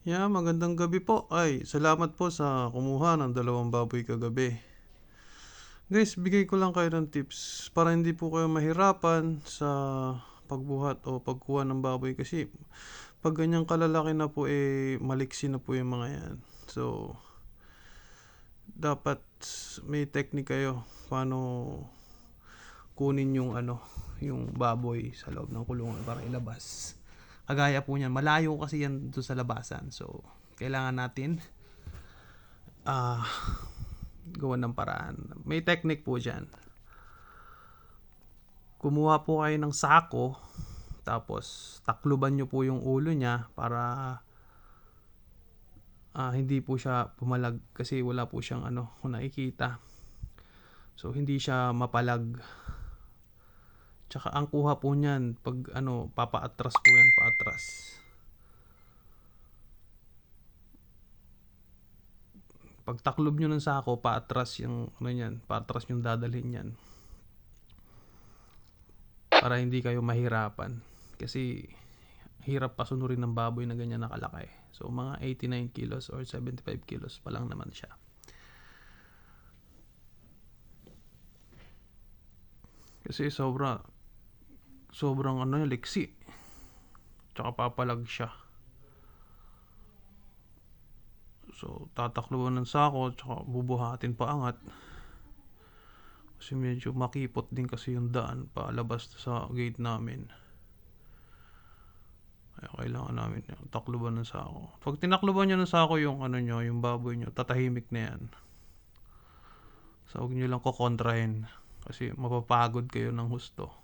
Yeah, magandang gabi po. Ay, salamat po sa kumuha ng dalawang baboy kagabi. Guys, bigay ko lang kayo ng tips para hindi po kayo mahirapan sa pagbuhat o pagkuha ng baboy kasi pag ganyang kalalaki na po eh maliksi na po yung mga yan. So, dapat may technique kayo paano kunin yung ano, yung baboy sa loob ng kulungan para ilabas. Kagaya po niyan, malayo kasi yan doon sa labasan. So, kailangan natin ah gawan ng paraan. May technique po dyan. Kumuha po kayo ng sako, tapos takluban nyo po yung ulo niya para ah, hindi po siya pumalag kasi wala po siyang ano, nakikita. So, hindi siya mapalag. Tsaka ang kuha po niyan, pag ano, papaatras po yan, paatras. Pag taklob nyo ng sako, paatras yung, ano yan, paatras yung dadalhin yan. Para hindi kayo mahirapan. Kasi, hirap pasunurin ng baboy na ganyan nakalaki. So, mga 89 kilos or 75 kilos pa lang naman siya. Kasi sobra, sobrang ano yung liksi. Tsaka papalag siya. So, tatakluban ng sako, tsaka bubuhatin pa angat. Kasi medyo makipot din kasi yung daan palabas sa gate namin. Kaya kailangan namin takluban ng sako. Pag tinakluban nyo ng sako yung ano nyo, yung baboy nyo, tatahimik na yan. So, huwag nyo lang kukontrahin. Kasi mapapagod kayo ng husto.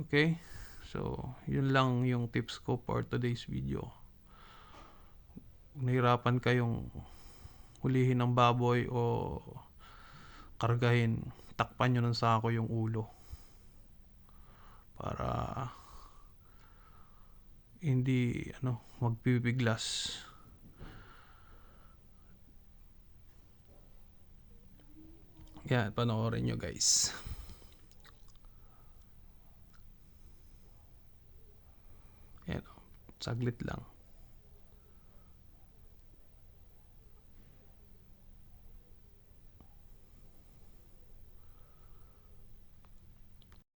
Okay? So, yun lang yung tips ko for today's video. Kung nahirapan kayong hulihin ng baboy o kargahin, takpan nyo ng sako yung ulo. Para hindi ano magpipiglas. Yan, panoorin nyo guys. Yan, oh, saglit lang.